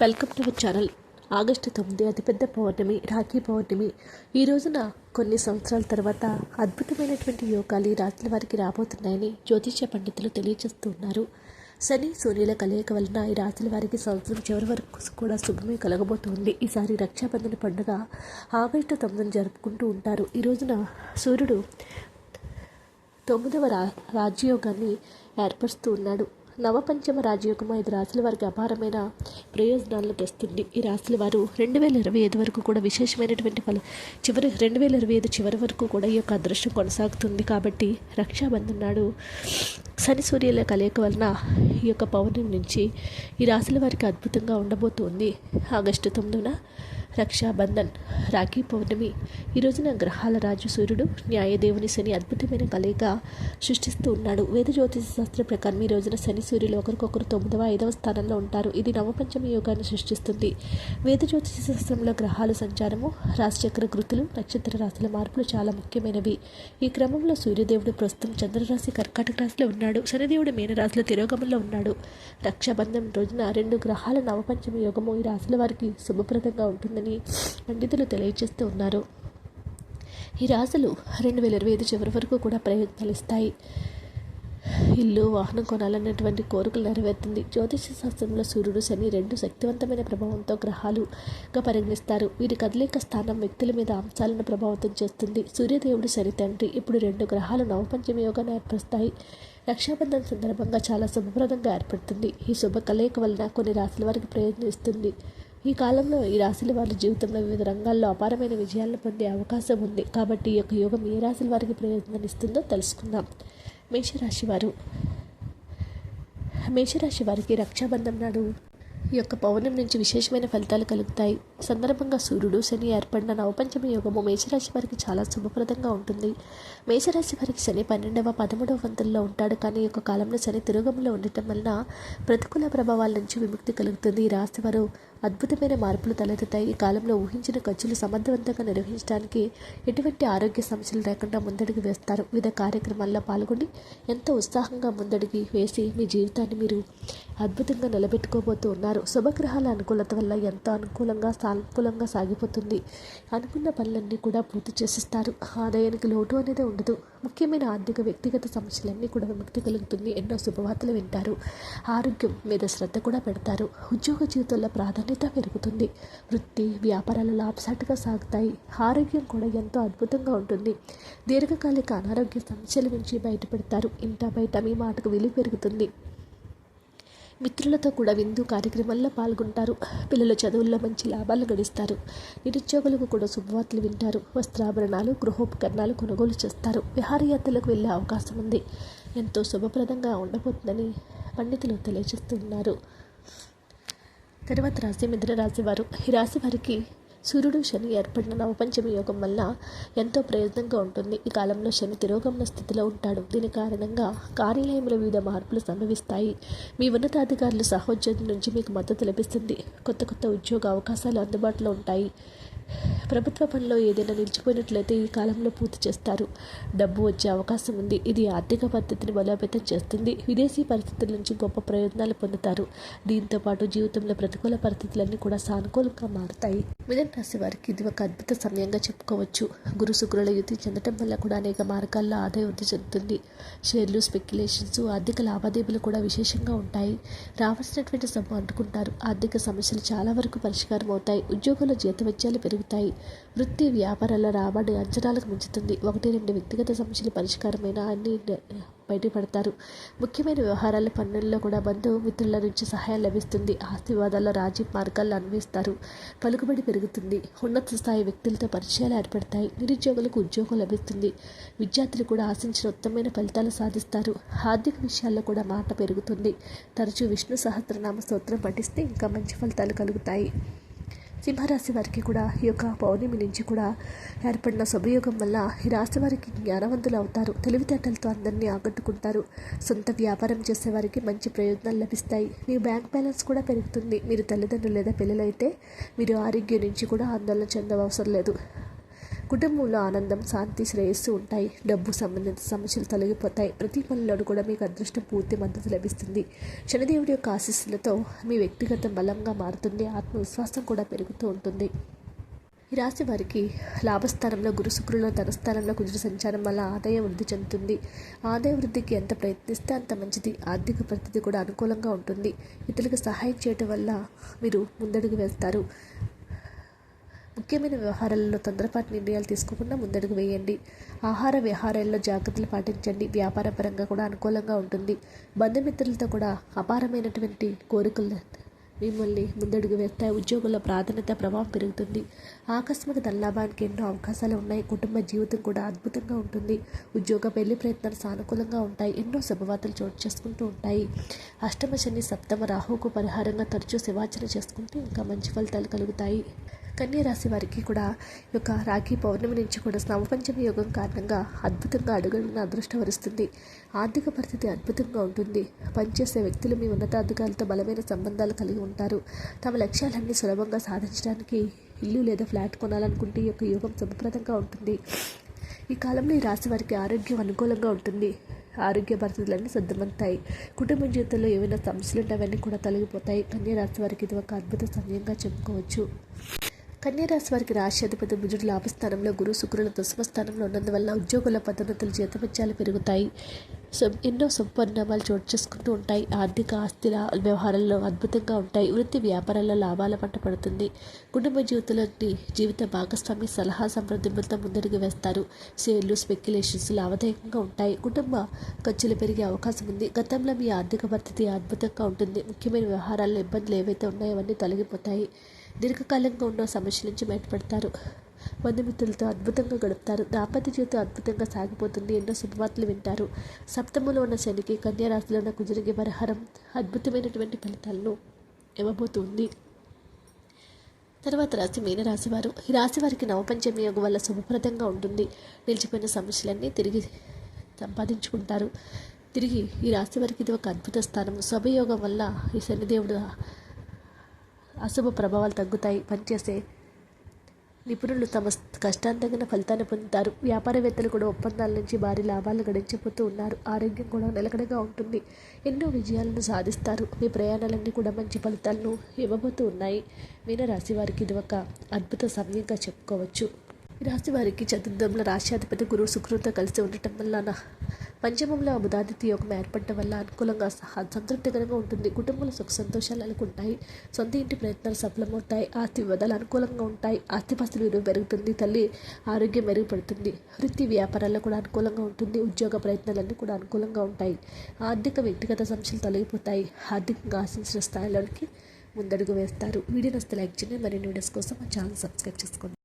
Welcome to our channel. August తొమ్మిది అతిపెద్ద పౌర్ణమి రాఖీ పౌర్ణమి. ఈ రోజున కొన్ని సంవత్సరాల తర్వాత అద్భుతమైనటువంటి యోగాలు ఈ రాత్రి వారికి రాబోతున్నాయని జ్యోతిష్య పండితులు తెలియజేస్తున్నారు. శని సూర్యుల కలయిక వలన ఈ రాత్రి వారికి సంవత్సరం చివరి వరకు కూడా శుభమే కలగబోతోంది. ఈసారి రక్షాబంధన పండుగ ఆగస్టు తొమ్మిదిని జరుపుకుంటూ ఉంటారు. ఈ రోజున సూర్యుడు తొమ్మిదవ రా రాజ్యయోగాన్ని ఏర్పరుస్తూ ఉన్నాడు. నవపంచమ రాజయోగం ఐదు రాశుల వారికి అపారమైన ప్రయోజనాలను తెస్తుంది. ఈ రాశుల వారు రెండు వేల ఇరవై ఐదు వరకు కూడా విశేషమైనటువంటి ఫల చివరి రెండు వేల ఇరవై ఐదు చివరి వరకు కూడా ఈ యొక్క అదృష్టం కొనసాగుతుంది. కాబట్టి రక్షాబంధన్ నాడు శని సూర్యుల కలయిక వలన ఈ యొక్క పౌర్ణమి నుంచి ఈ రాశుల వారికి అద్భుతంగా ఉండబోతుంది. ఆగస్టు తొమ్మిదిన రక్షాబంధన్ రాఖీ పౌర్ణమి. ఈ రోజున గ్రహాల రాజు సూర్యుడు న్యాయదేవుని శని అద్భుతమైన కలయిక సృష్టిస్తూ ఉన్నాడు. వేద జ్యోతిష శాస్త్రం ప్రకారం ఈ రోజున శని సూర్యులు ఒకరికొకరు తొమ్మిదవ ఐదవ స్థానంలో ఉంటారు. ఇది నవపంచమి యోగాన్ని సృష్టిస్తుంది. వేద జ్యోతిష శాస్త్రంలో గ్రహాల సంచారము రాశిచక్ర కృతులు నక్షత్ర రాశుల మార్పులు చాలా ముఖ్యమైనవి. ఈ క్రమంలో సూర్యదేవుడు ప్రస్తుతం చంద్రరాశి కర్కాటక రాశిలో ఉన్నాడు. శనిదేవుడు మీనరాశిలో తిరోగమంలో ఉన్నాడు. రక్షాబంధం రోజున రెండు గ్రహాల నవపంచమి యోగము ఈ రాశుల వారికి శుభప్రదంగా ఉంటుంది ఉంటుందని పండితులు తెలియజేస్తూ ఉన్నారు. ఈ రాశులు రెండు వేల ఇరవై ఐదు చివరి వరకు కూడా ప్రయత్నాలు ఇస్తాయి. ఇల్లు వాహనం కొనాలన్నటువంటి కోరికలు నెరవేరుతుంది. జ్యోతిష శాస్త్రంలో సూర్యుడు శని రెండు శక్తివంతమైన ప్రభావంతో గ్రహాలుగా పరిగణిస్తారు. వీరి కదలిక స్థానం వ్యక్తుల మీద అంశాలను ప్రభావితం చేస్తుంది. సూర్యదేవుడు శని తండ్రి ఇప్పుడు రెండు గ్రహాలు నవపంచమి యోగాన్ని ఏర్పరుస్తాయి. రక్షాబంధన సందర్భంగా చాలా శుభప్రదంగా ఏర్పడుతుంది. ఈ శుభ కలయిక వలన కొన్ని రాశుల వారికి ప్రయత్నిస్తుంది ఈ కాలంలో ఈ రాశుల వారి జీవితంలో వివిధ రంగాల్లో అపారమైన విజయాలను పొందే అవకాశం ఉంది. కాబట్టి ఈ యొక్క యోగం ఏ రాశుల వారికి ప్రయోజనం ఇస్తుందో తెలుసుకుందాం. మేషరాశి వారు. మేషరాశి వారికి రక్షాబంధం నాడు ఈ యొక్క పౌర్ణమి నుంచి విశేషమైన ఫలితాలు కలుగుతాయి. సందర్భంగా సూర్యుడు శని ఏర్పడిన నవపంచమి యోగము మేషరాశి వారికి చాలా శుభప్రదంగా ఉంటుంది. మేషరాశి వారికి శని పన్నెండవ పదమూడవ వంతుల్లో ఉంటాడు. కానీ ఈ యొక్క కాలంలో శని తిరోగంలో ఉండటం వలన ప్రతికూల ప్రభావాల నుంచి విముక్తి కలుగుతుంది. ఈ రాశి వారు అద్భుతమైన మార్పులు తలెత్తుతాయి. ఈ కాలంలో ఊహించిన ఖర్చులు సమర్థవంతంగా నిర్వహించడానికి ఎటువంటి ఆరోగ్య సమస్యలు లేకుండా ముందడుగు వేస్తారు. వివిధ కార్యక్రమాల్లో పాల్గొని ఎంతో ఉత్సాహంగా ముందడుగు వేసి మీ జీవితాన్ని మీరు అద్భుతంగా నిలబెట్టుకోబోతూ ఉన్నారు. శుభగ్రహాల అనుకూలత వల్ల ఎంతో అనుకూలంగా సానుకూలంగా సాగిపోతుంది. అనుకున్న పనులన్నీ కూడా పూర్తి చేసిస్తారు. ఆదాయానికి లోటు అనేది ఉండదు. ముఖ్యమైన ఆర్థిక వ్యక్తిగత సమస్యలన్నీ కూడా విముక్తి కలుగుతుంది. ఎన్నో శుభవార్తలు వింటారు. ఆరోగ్యం మీద శ్రద్ధ కూడా పెడతారు. ఉద్యోగ జీవితంలో ప్రాధాన్యత పెరుగుతుంది. వృత్తి వ్యాపారాలు లాభసాటిగా సాగుతాయి. ఆరోగ్యం కూడా ఎంతో అద్భుతంగా ఉంటుంది. దీర్ఘకాలిక అనారోగ్య సమస్యల నుంచి బయటపడతారు. ఇంట బయట మీ మాటకు విలువ పెరుగుతుంది. మిత్రులతో కూడా విందు కార్యక్రమాల్లో పాల్గొంటారు. పిల్లల చదువుల్లో మంచి లాభాలు గడిస్తారు. నిరుద్యోగులకు కూడా శుభవార్తలు వింటారు. వస్త్రాభరణాలు గృహోపకరణాలు కొనుగోలు చేస్తారు. విహారయాత్రలకు వెళ్ళే అవకాశం ఉంది. ఎంతో శుభప్రదంగా ఉండబోతుందని పండితులు తెలియజేస్తున్నారు. తర్వాత రాశి మిథున రాశి వారు. ఈ రాశి వారికి సూర్యుడు శని ఏర్పడిన నవపంచమి యోగం వల్ల ఎంతో ప్రయోజనంగా ఉంటుంది. ఈ కాలంలో శని తిరోగమన స్థితిలో ఉంటాడు. దీని కారణంగా కార్యాలయంలో వివిధ మార్పులు సంభవిస్తాయి. మీ ఉన్నతాధికారులు సహోద్యోగుల నుంచి మీకు మద్దతు లభిస్తుంది. కొత్త కొత్త ఉద్యోగ అవకాశాలు అందుబాటులో ఉంటాయి. ప్రభుత్వ పనిలో ఏదైనా నిలిచిపోయినట్లయితే ఈ కాలంలో పూర్తి చేస్తారు. డబ్బు వచ్చే అవకాశం ఉంది. ఇది ఆర్థిక పద్ధతిని బలోపేతం చేస్తుంది. విదేశీ పరిస్థితుల నుంచి గొప్ప ప్రయోజనాలు పొందుతారు. దీంతో పాటు జీవితంలో ప్రతికూల పరిస్థితులన్నీ కూడా సానుకూలంగా మారుతాయి. మిథున రాశి వారికి ఇది ఒక అద్భుత సమయంగా చెప్పుకోవచ్చు. గురు శుక్రుల యుద్ధి చెందటం వల్ల కూడా అనేక మార్గాల్లో ఆదాయ వృద్ధి చెందుతుంది. షేర్లు స్పెక్యులేషన్స్ ఆర్థిక లావాదేవీలు కూడా విశేషంగా ఉంటాయి. రావాల్సినటువంటి సొమ్ము అందుకుంటారు. ఆర్థిక సమస్యలు చాలా వరకు పరిష్కారం అవుతాయి. ఉద్యోగుల జీతవత్యాలు పెరుగుతాయి. వృత్తి వ్యాపారాల రాబడి అంచనాలకు మించుతుంది. ఒకటి రెండు వ్యక్తిగత సమస్యలు పరిష్కారమైన అన్ని బయటపడతారు ముఖ్యమైన వ్యవహారాల పనుల్లో కూడా బంధు మిత్రుల నుంచి సహాయం లభిస్తుంది. ఆస్తివాదాల్లో రాజీ మార్గాల్లో అన్వేస్తారు. పలుకుబడి పెరుగుతుంది. ఉన్నత స్థాయి వ్యక్తులతో పరిచయాలు ఏర్పడతాయి. నిరుద్యోగులకు ఉద్యోగం లభిస్తుంది. విద్యార్థులు కూడా ఆశించిన ఉత్తమమైన ఫలితాలు సాధిస్తారు. ఆర్థిక విషయాల్లో కూడా మాట పెరుగుతుంది. తరచూ విష్ణు సహస్రనామ స్తోత్రం పఠిస్తే ఇంకా మంచి ఫలితాలు కలుగుతాయి. సింహరాశి వారికి కూడా ఈ యొక్క పౌర్ణమి నుంచి కూడా ఏర్పడిన శుభయోగం వల్ల ఈ రాశి వారికి జ్ఞానవంతులు అవుతారు. తెలివితేటలతో అందరినీ ఆకట్టుకుంటారు. సొంత వ్యాపారం చేసే వారికి మంచి ప్రయోజనాలు లభిస్తాయి. మీ బ్యాంక్ బ్యాలెన్స్ కూడా పెరుగుతుంది. మీరు తల్లిదండ్రులు లేదా పిల్లలైతే మీరు ఆరోగ్యం నుంచి కూడా ఆందోళన చెందవసరం లేదు. కుటుంబంలో ఆనందం శాంతి శ్రేయస్సు ఉంటాయి. డబ్బు సంబంధిత సమస్యలు తొలగిపోతాయి. ప్రతి పనులను కూడా మీకు అదృష్టం పూర్తి మద్దతు లభిస్తుంది. శనిదేవుడి యొక్క ఆశీస్సులతో మీ వ్యక్తిగత బలంగా మారుతుంది. ఆత్మవిశ్వాసం కూడా పెరుగుతూ ఉంటుంది. ఈ రాశి వారికి లాభస్థానంలో గురు శుక్రుల ధనస్థానంలో కుజుడు సంచారం వల్ల ఆదాయం వృద్ధి చెందుతుంది. ఆదాయ వృద్ధికి ఎంత ప్రయత్నిస్తే అంత మంచిది. ఆర్థిక పరిస్థితి కూడా అనుకూలంగా ఉంటుంది. ఇతరులకు సహాయం చేయటం వల్ల మీరు ముందడుగు వెళ్తారు ముఖ్యమైన వ్యవహారాలలో తొందరపాటు నిర్ణయాలు తీసుకోకుండా ముందడుగు వేయండి. ఆహార వ్యవహారాల్లో జాగ్రత్తలు పాటించండి. వ్యాపార పరంగా కూడా అనుకూలంగా ఉంటుంది. బంధుమిత్రులతో కూడా అపారమైనటువంటి కోరికలు మిమ్మల్ని ముందడుగు వేస్తాయి. ఉద్యోగుల ప్రాధాన్యత ప్రభావం పెరుగుతుంది. ఆకస్మిక ధనలాభానికి ఎన్నో అవకాశాలు ఉన్నాయి. కుటుంబ జీవితం కూడా అద్భుతంగా ఉంటుంది. ఉద్యోగ పెళ్ళి ప్రయత్నాలు సానుకూలంగా ఉంటాయి. ఎన్నో శుభవార్తలు చోటు చేసుకుంటూ ఉంటాయి. అష్టమ శని సప్తమ రాహుకు పరిహారంగా తరచూ శివాచన చేసుకుంటే ఇంకా మంచి ఫలితాలు కలుగుతాయి. కన్యరాశి వారికి కూడా ఈ యొక్క రాఖీ పౌర్ణమి నుంచి కూడా నవపంచమి యోగం కారణంగా అద్భుతంగా అడుగులను అదృష్టం వరుస్తుంది ఆర్థిక పరిస్థితి అద్భుతంగా ఉంటుంది. పనిచేసే వ్యక్తులు మీ ఉన్నతాధికారులతో బలమైన సంబంధాలు కలిగి ఉంటారు. తమ లక్ష్యాలన్నీ సులభంగా సాధించడానికి ఇల్లు లేదా ఫ్లాట్ కొనాలనుకుంటే ఈ యొక్క యోగం శుభప్రదంగా ఉంటుంది. ఈ కాలంలో ఈ రాశి వారికి ఆరోగ్యం అనుకూలంగా ఉంటుంది. ఆరోగ్య పరిస్థితులన్నీ సర్దుమంతాయి కుటుంబ జీవితంలో ఏమైనా సమస్యలు ఉంటే అవన్నీ కూడా తొలగిపోతాయి. కన్యా రాశి వారికి ఇది ఒక అద్భుత సమయంగా చెప్పుకోవచ్చు. కన్యారాశి వారికి రాశి అధిపతి బుజుడు లాభస్థానంలో గురు శుక్రుల దశమ స్థానంలో ఉన్నందువల్ల ఉద్యోగుల పదోన్నతులు జీతపత్యాలు పెరుగుతాయి. ఎన్నో పరిణామాలు చోటు చేసుకుంటూ ఉంటాయి. ఆర్థిక ఆస్తిల వ్యవహారాల్లో అద్భుతంగా ఉంటాయి. వృత్తి వ్యాపారాల్లో లాభాల పంట పడుతుంది. కుటుంబ జీవితంలోని జీవిత భాగస్వామి సలహా సంప్రదింపులతో ముందడుగు వేస్తారు. షేర్లు స్పెక్యులేషన్స్ లాభదాయకంగా ఉంటాయి. కుటుంబ ఖర్చులు పెరిగే అవకాశం ఉంది. గతంలో మీ ఆర్థిక పరిస్థితి అద్భుతంగా ఉంటుంది. ముఖ్యమైన వ్యవహారాల్లో ఇబ్బందులు ఏవైతే ఉన్నాయో అవన్నీ తొలగిపోతాయి. దీర్ఘకాలంగా ఉన్న సమస్యల నుంచి బయటపడతారు. బంధుమిత్రులతో అద్భుతంగా గడుపుతారు. దాంపత్య జీవితం అద్భుతంగా సాగిపోతుంది. ఎన్నో శుభవార్తలు వింటారు. సప్తములో ఉన్న శనికి కన్యారాశిలో ఉన్న కుజునికి పరిహారం అద్భుతమైనటువంటి ఫలితాలను ఇవ్వబోతుంది. తర్వాత రాశి మీనరాశి వారు ఈ రాశి వారికి నవపంచమి యోగం వల్ల శుభప్రదంగా ఉంటుంది. నిలిచిపోయిన సమస్యలన్నీ తిరిగి సంపాదించుకుంటారు. తిరిగి ఈ రాశి వారికి ఇది ఒక అద్భుత స్థానం. శుభయోగం వల్ల ఈ శనిదేవుడు అశుభ ప్రభావాలు తగ్గుతాయి పనిచేసే నిపుణులు తమ కష్టాంతగిన ఫలితాన్ని పొందుతారు. వ్యాపారవేత్తలు కూడా ఒప్పందాల నుంచి భారీ లాభాలు గడించిపోతూ ఉన్నారు. ఆరోగ్యం కూడా నిలకడగా ఉంటుంది. ఎన్నో విజయాలను సాధిస్తారు. మీ ప్రయాణాలన్నీ కూడా మంచి ఫలితాలను ఇవ్వబోతూ ఉన్నాయి. మీనరాశి వారికి ఇది ఒక అద్భుత సమయంగా చెప్పుకోవచ్చు. ఈ రాశి వారికి చతుర్థంలో రాష్ట్రాధిపతి గురువు శుక్రుడితో కలిసి ఉండటం వల్ల పంచమంలో బుధాదిత్య యోగం ఏర్పడటం వల్ల అనుకూలంగా సంతృప్తికరంగా ఉంటుంది. కుటుంబంలో సుఖ సంతోషాలు నెలకొంటాయి సొంత ఇంటి ప్రయత్నాలు సఫలమవుతాయి. ఆస్తి వివాదాలు అనుకూలంగా ఉంటాయి. ఆస్తిపాస్తులు విలువ పెరుగుతుంది. తల్లి ఆరోగ్యం మెరుగుపడుతుంది. వృత్తి వ్యాపారాల్లో కూడా అనుకూలంగా ఉంటుంది. ఉద్యోగ ప్రయత్నాలన్నీ కూడా అనుకూలంగా ఉంటాయి. ఆర్థిక వ్యక్తిగత సమస్యలు తొలగిపోతాయి. ఆర్థికంగా ఆశించిన స్థాయిలోనికి ముందడుగు వేస్తారు. వీడియో నస్తే లైక్ చేయండి. మరిన్ని వీడియోస్ కోసం మా ఛానల్ సబ్స్క్రైబ్ చేసుకోండి.